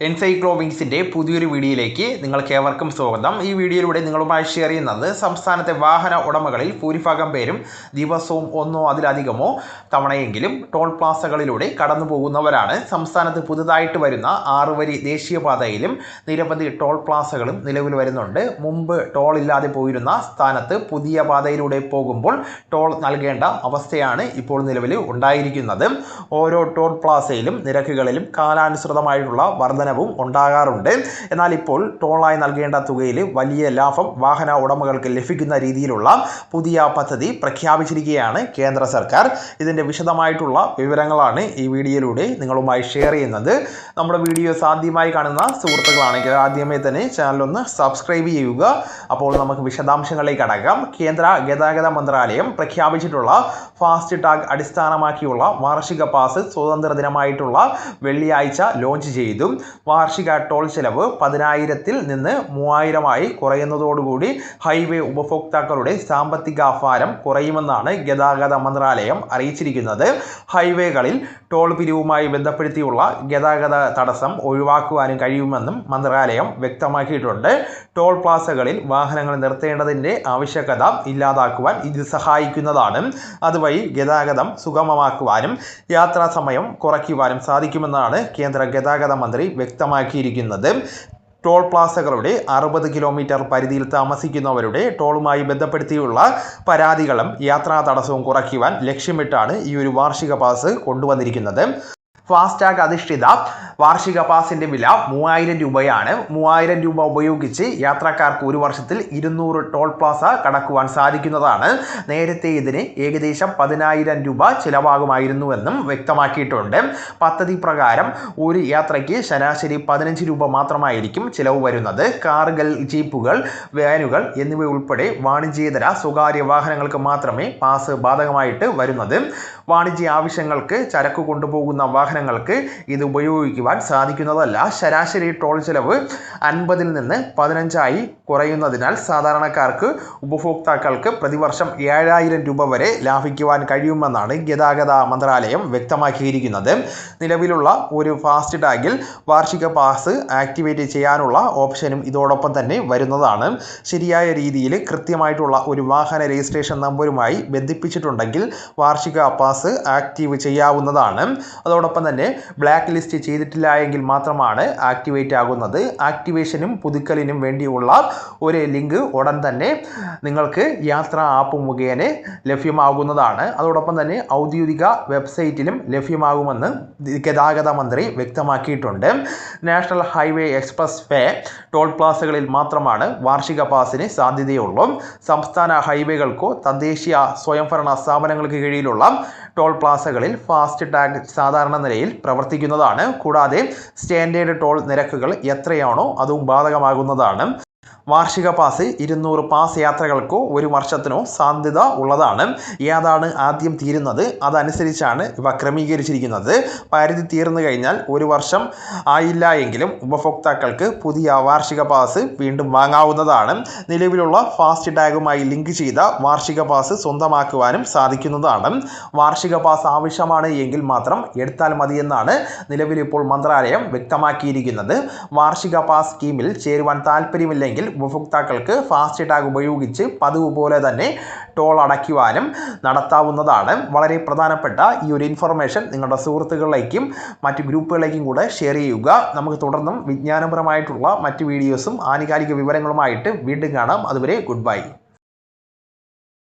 എൻസൈക്ലോവിങ്സിന്റെ പുതിയൊരു വീഡിയോയിലേക്ക് നിങ്ങൾക്ക് ഏവർക്കും സ്വാഗതം. ഈ വീഡിയോയിലൂടെ നിങ്ങളുമായി ഷെയർ ചെയ്യുന്നത് സംസ്ഥാനത്തെ വാഹന ഉടമകളിൽ ഭൂരിഭാഗം പേരും ദിവസവും ഒന്നോ അതിലധികമോ തവണയെങ്കിലും ടോൾ പ്ലാസകളിലൂടെ കടന്നു പോകുന്നവരാണ് സംസ്ഥാനത്ത് പുതുതായിട്ട് വരുന്ന ആറുവരി ദേശീയപാതയിലും നിരവധി ടോൾ പ്ലാസകളും നിലവിൽ വരുന്നുണ്ട്. മുമ്പ് ടോൾ ഇല്ലാതെ പോയിരുന്ന സ്ഥാനത്ത് പുതിയ പാതയിലൂടെ പോകുമ്പോൾ ടോൾ നൽകേണ്ട അവസ്ഥയാണ് ഇപ്പോൾ നിലവിൽ ഉണ്ടായിരിക്കുന്നത്. ഓരോ ടോൾ പ്ലാസയിലും നിരക്കുകളിലും കാലാനുസൃതമായിട്ടുള്ള വർധനവും ഉണ്ടാകാറുണ്ട്. എന്നാൽ ഇപ്പോൾ ടോളായി നൽകേണ്ട തുകയിൽ വലിയ ലാഭം വാഹന ഉടമകൾക്ക് ലഭിക്കുന്ന രീതിയിലുള്ള പുതിയ പദ്ധതി പ്രഖ്യാപിച്ചിരിക്കുകയാണ് കേന്ദ്ര സർക്കാർ. ഇതിന്റെ വിശദമായിട്ടുള്ള വിവരങ്ങളാണ് ഈ വീഡിയോയിലൂടെ നിങ്ങളുമായി ഷെയർ ചെയ്യുന്നത്. നമ്മുടെ വീഡിയോ ആദ്യമായി കാണുന്ന സുഹൃത്തുക്കളാണെങ്കിൽ ആദ്യമേ തന്നെ ചാനലൊന്ന് സബ്സ്ക്രൈബ് ചെയ്യുക. അപ്പോൾ നമുക്ക് വിശദാംശങ്ങളിലേക്ക് അടക്കാം. കേന്ദ്ര ഗതാഗത മന്ത്രാലയം പ്രഖ്യാപിച്ചിട്ടുള്ള ഫാസ്റ്റ് ടാഗ് അടിസ്ഥാനമാക്കിയുള്ള വാർഷിക പാസ് സ്വതന്ത്ര ദിനമായിട്ടുള്ള വെള്ളിയാഴ്ച ലോഞ്ച് ചെയ്തു. വാർഷിക ടോൾ ചെലവ് പതിനായിരത്തിൽ നിന്ന് മൂവായിരമായി കുറയുന്നതോടുകൂടി ഹൈവേ ഉപഭോക്താക്കളുടെ സാമ്പത്തിക ഭാരം കുറയുമെന്നാണ് ഗതാഗത മന്ത്രാലയം അറിയിച്ചിരിക്കുന്നത്. ഹൈവേകളിൽ ടോൾ പിരിവുമായി ബന്ധപ്പെടുത്തിയുള്ള ഗതാഗത തടസ്സം ഒഴിവാക്കുവാനും കഴിയുമെന്നും മന്ത്രാലയം വ്യക്തമാക്കിയിട്ടുണ്ട്. ടോൾ പ്ലാസകളിൽ വാഹനങ്ങൾ നിർത്തേണ്ടതിന്റെ ആവശ്യകത ഇല്ലാതാക്കുവാൻ ഇത് സഹായിക്കുന്നതാണ്. അതുവഴി ഗതാഗതം സുഗമമാക്കുവാനും യാത്രാ സമയം കുറയ്ക്കുവാനും സാധിക്കുമെന്നാണ് കേന്ദ്ര ഗതാഗത മന്ത്രി വ്യക്തമാക്കിയിരിക്കുന്നത്. ടോൾ പ്ലാസകളുടെ അറുപത് കിലോമീറ്റർ പരിധിയിൽ താമസിക്കുന്നവരുടെ ടോളുമായി ബന്ധപ്പെടുത്തിയുള്ള പരാതികളും യാത്രാ തടസ്സവും കുറയ്ക്കുവാൻ ലക്ഷ്യമിട്ടാണ് ഈ ഒരു വാർഷിക പാസ് കൊണ്ടുവന്നിരിക്കുന്നത്. ഫാസ്ടാഗ് അധിഷ്ഠിത വാർഷിക പാസിന്റെ വില മൂവായിരം രൂപയാണ്. മൂവായിരം രൂപ ഉപയോഗിച്ച് യാത്രക്കാർക്ക് ഒരു വർഷത്തിൽ ഇരുന്നൂറ് ടോൾ പ്ലാസ കടക്കുവാൻ സാധിക്കുന്നതാണ്. നേരത്തെ ഇതിന് ഏകദേശം പതിനായിരം രൂപ ചിലവാകുമായിരുന്നുവെന്നും വ്യക്തമാക്കിയിട്ടുണ്ട്. പദ്ധതി പ്രകാരം ഒരു യാത്രയ്ക്ക് ശരാശരി പതിനഞ്ച് രൂപ മാത്രമായിരിക്കും ചിലവ് വരുന്നത്. കാറുകൾ ജീപ്പുകൾ വാനുകൾ എന്നിവ ഉൾപ്പെടെ വാണിജ്യേതര സ്വകാര്യ വാഹനങ്ങൾക്ക് മാത്രമേ പാസ് ബാധകമായിട്ട് വരുന്നത്. വാണിജ്യ ആവശ്യങ്ങൾക്ക് ചരക്ക് കൊണ്ടുപോകുന്ന വാഹനങ്ങൾക്ക് ഇത് ഉപയോഗിക്കുവാൻ സാധിക്കുന്നതല്ല. ശരാശരി ടോൾ ചെലവ് അൻപതിൽ നിന്ന് പതിനഞ്ചായി കുറയുന്നതിനാൽ സാധാരണക്കാർക്ക് ഉപഭോക്താക്കൾക്ക് പ്രതിവർഷം ഏഴായിരം രൂപ വരെ ലാഭിക്കുവാൻ കഴിയുമെന്നാണ് ഗതാഗത മന്ത്രാലയം വ്യക്തമാക്കിയിരിക്കുന്നത്. നിലവിലുള്ള ഒരു ഫാസ്റ്റ് ടാഗിൽ വാർഷിക പാസ് ആക്ടിവേറ്റ് ചെയ്യാനുള്ള ഓപ്ഷനും ഇതോടൊപ്പം തന്നെ വരുന്നതാണ്. ശരിയായ രീതിയിൽ കൃത്യമായിട്ടുള്ള ഒരു വാഹന രജിസ്ട്രേഷൻ നമ്പറുമായി ബന്ധിപ്പിച്ചിട്ടുണ്ടെങ്കിൽ വാർഷിക പാസ് ആക്റ്റീവ് ചെയ്യാവുന്നതാണ്. അതോടൊപ്പം തന്നെ ബ്ലാക്ക് ലിസ്റ്റ് ചെയ്തിട്ടില്ല എങ്കിൽ മാത്രമാണ് ആക്ടിവേറ്റ് ആകുന്നത്. ആക്ടിവേഷനും പുതുക്കലിനും വേണ്ടിയുള്ള ഒരു ലിങ്ക് ഉടൻ തന്നെ നിങ്ങൾക്ക് യാത്ര ആപ്പ് മുഖേന ലഭ്യമാകുന്നതാണ്. അതോടൊപ്പം തന്നെ ഔദ്യോഗിക വെബ്സൈറ്റിലും ലഭ്യമാകുമെന്ന് ഗതാഗത മന്ത്രി വ്യക്തമാക്കിയിട്ടുണ്ട്. National highway express way toll പ്ലാസകളിൽ മാത്രമാണ് വാർഷിക പാസിന് സാധ്യതയുള്ളൂ. സംസ്ഥാന ഹൈവേകൾക്കോ തദ്ദേശീയ സ്വയംഭരണ സ്ഥാപനങ്ങൾക്ക് കീഴിലുള്ള ടോൾ പ്ലാസകളിൽ ഫാസ്റ്റ് ടാഗ് സാധാരണ നിലയിൽ പ്രവർത്തിക്കുന്നതാണ്. കൂടാതെ സ്റ്റാൻഡേർഡ് ടോൾ നിരക്കുകൾ എത്രയാണോ അതും ബാധകമാകുന്നതാണ്. വാർഷിക പാസ് ഇരുന്നൂറ് പാസ് യാത്രകൾക്കോ ഒരു വർഷത്തിനോ സാധ്യത ഉള്ളതാണ്. ഏതാണ് ആദ്യം തീരുന്നത്? അതനുസരിച്ചാണ് ഇവ ക്രമീകരിച്ചിരിക്കുന്നത്. പരിധി തീർന്നു കഴിഞ്ഞാൽ ഒരു വർഷം ആയില്ല എങ്കിലും ഉപഭോക്താക്കൾക്ക് പുതിയ വാർഷിക പാസ് വീണ്ടും വാങ്ങാവുന്നതാണ്. നിലവിലുള്ള ഫാസ്റ്റ് ടാഗുമായി ലിങ്ക് ചെയ്ത വാർഷിക പാസ് സ്വന്തമാക്കുവാനും സാധിക്കുന്നതാണ്. വാർഷിക പാസ് ആവശ്യമാണ് എങ്കിൽ മാത്രം എടുത്താൽ മതിയെന്നാണ് നിലവിലിപ്പോൾ മന്ത്രാലയം വ്യക്തമാക്കിയിരിക്കുന്നത്. വാർഷിക പാസ് സ്കീമിൽ ചേരുവാൻ താല്പര്യമില്ലെങ്കിൽ ഉപഭോക്താക്കൾക്ക് ഫാസ്റ്റ് ടാഗ് ഉപയോഗിച്ച് പതിവ് പോലെ തന്നെ ടോൾ അടയ്ക്കുവാനും നടത്താവുന്നതാണ്. വളരെ പ്രധാനപ്പെട്ട ഈ ഒരു ഇൻഫർമേഷൻ നിങ്ങളുടെ സുഹൃത്തുക്കളിലേക്കും മറ്റ് ഗ്രൂപ്പുകളിലേക്കും കൂടെ ഷെയർ ചെയ്യുക. നമുക്ക് തുടർന്നും വിജ്ഞാനപരമായിട്ടുള്ള മറ്റ് വീഡിയോസും ആനുകാലിക വിവരങ്ങളുമായിട്ട് വീണ്ടും കാണാം. അതുവരെ ഗുഡ് ബൈ